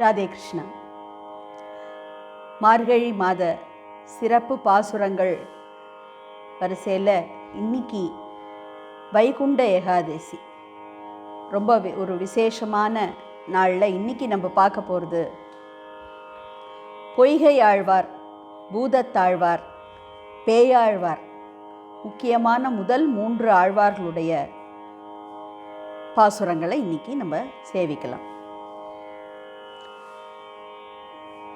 ராதே கிருஷ்ணா. மார்கழி மாத சிறப்பு பாசுரங்கள் வரிசையில் இன்னைக்கு வைகுண்ட ஏகாதசி. ரொம்ப ஒரு விசேஷமான நாளில் இன்னைக்கு நம்ம பார்க்க போகிறது பொய்கை ஆழ்வார் பூதத்தாழ்வார் பேயாழ்வார். முக்கியமான முதல் மூன்று ஆழ்வார்களுடைய பாசுரங்களை இன்னைக்கு நம்ம சேவிக்கலாம்.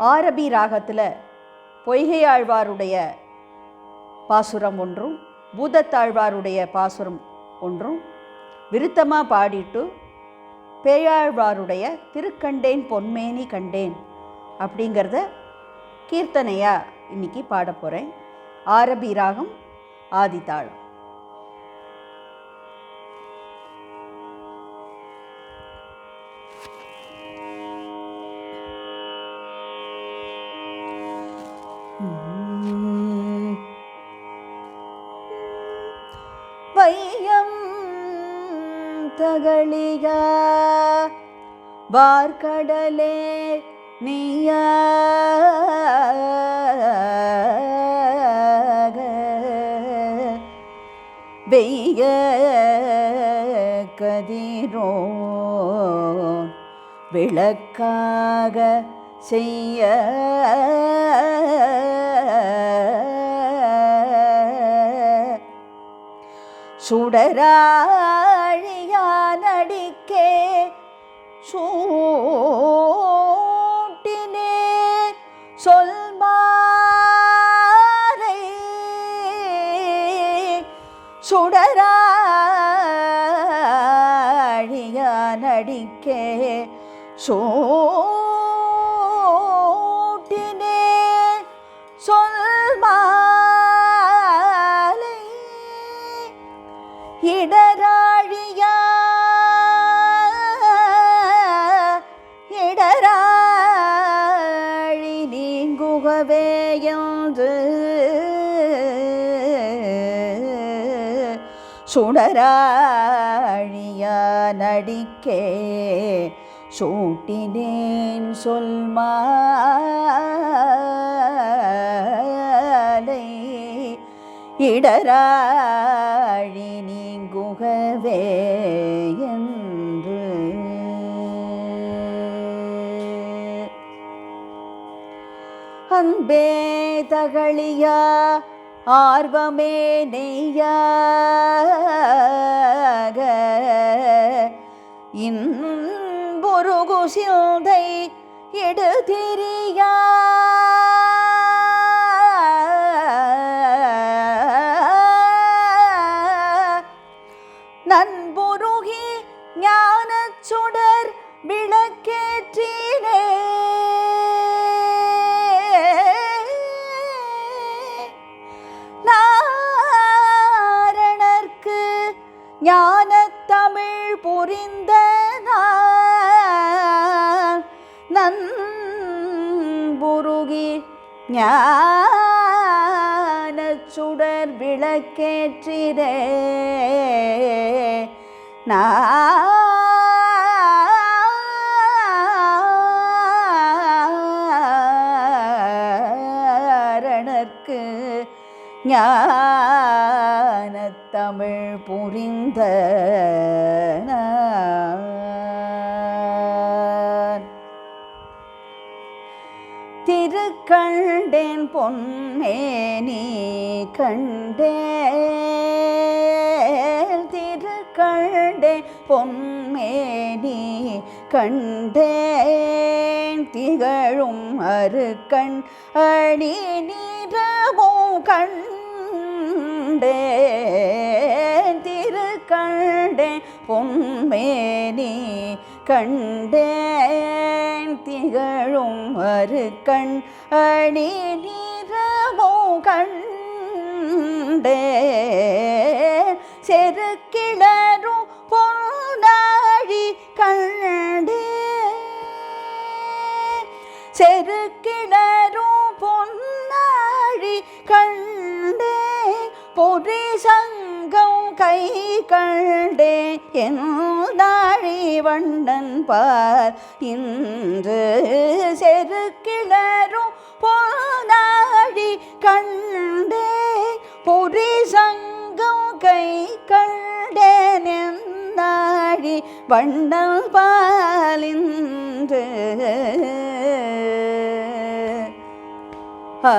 ஆரபி ராகத்தில் பொய்கையாழ்வாருடைய பாசுரம் ஒன்றும் பூதத்தாழ்வாருடைய பாசுரம் ஒன்றும் விருத்தமாக பாடிட்டு பேயாழ்வாருடைய திருக்கண்டேன் பொன்மேனி கண்டேன் அப்படிங்கிறத கீர்த்தனையாக இன்னைக்கு பாட போகிறேன் ஆரபி ராகம் ஆதிதாளம். தகளிக வார்கடலே நீய. வெய்ய கதிரோ. விளக்காக செய்ய. சுடரா சூட்டினே சொல் மாலை சுடராழியான் சோ என்று சுடராழியா நடிக்கே சூட்டினேன் சொல்மாலை இடராழி நீங்குகவே அன்பே தகளியா ஆர்வமே நெய்யாக. இன்பொருகு சிந்தை எடுதிரியா. ஞானத் தமிழ் புரிந்த நன்புருகி ஞான சுடர் விளக்கேற்றிரே. நாரணர்க்கு ஞானத் தமிழ் புரிந்த திருக்கண்டேன் பொன்னே நீ கண்டே திருக்கண்டேன் பொன்மேனி கண்டேன். திகழும் அருக்கண் அணி கண் கண்டேன் திரு கண்டேன் பொன்மேனி கண்டேன் திகழும் அருக்கண் அணி நிறமோ கண்டேன் செருக்கிளரும் பொறி சங்கம் வண்ணன் பார். இன்று செருக்கிளரும் போதாழி கண்டே பொறி சங்கம் கை கண்டேன் என்னாழி வண்ணன் பாலின்று ஆ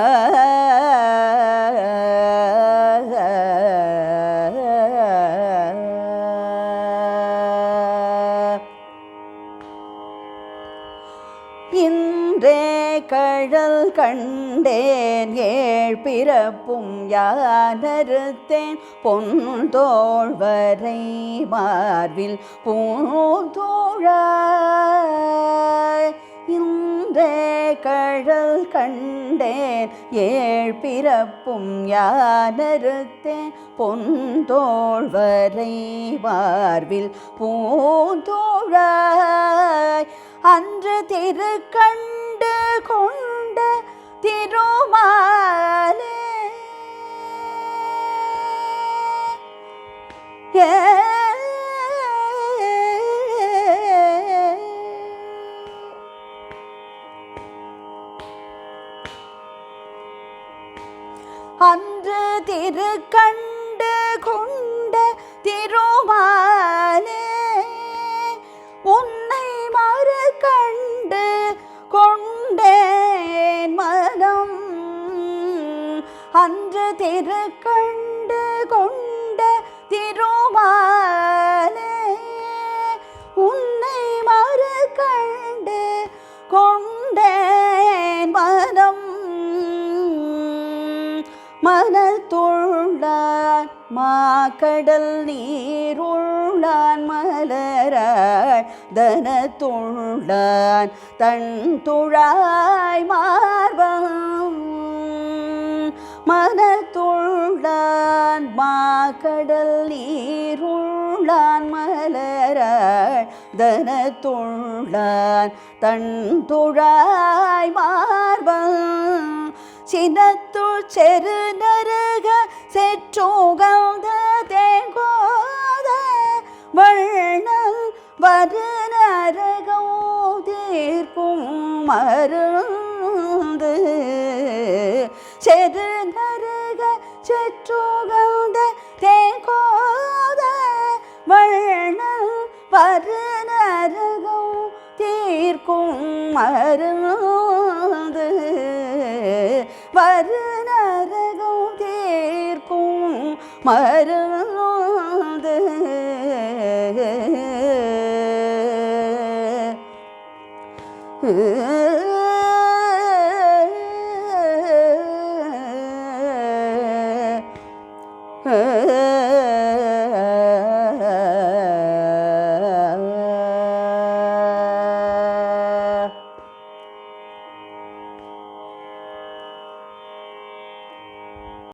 இன்றே கழல் கண்டேன் ஏழ் பிறப்பும் யானறுத்தேன் பொன் தோழ்வரை மார்பில் பூந்தோழ இன்றே கழல் கண்டேன் ஏழ் பிறப்பும் யானறுத்தேன் பொன் தோழ்வரை மார்பில் பூந்தோழாய் திரு கண்டு கொண்ட திருமாலே. அன்று திரு கண்டு கொண்ட திருமா திரு கண்டு கொண்ட திருமாலே உன்னை மறு கண்டு கொண்ட மனம். மனத்துள்ளான் கடல் நீருள்ளான் மலராள் தனத்துள்ளான் தன் துழாய் மா தன தனத்துள்ளான் தன் துழாய் மார்பம். சினத்துள் செரு நருக செற்றோகந்த தேங்கோத வண்ணம் வரு நரகோதீர்க்கும் மருந்து. செரு மருந்து வரு நரகம் தீர்க்கும் மருந்து Uh...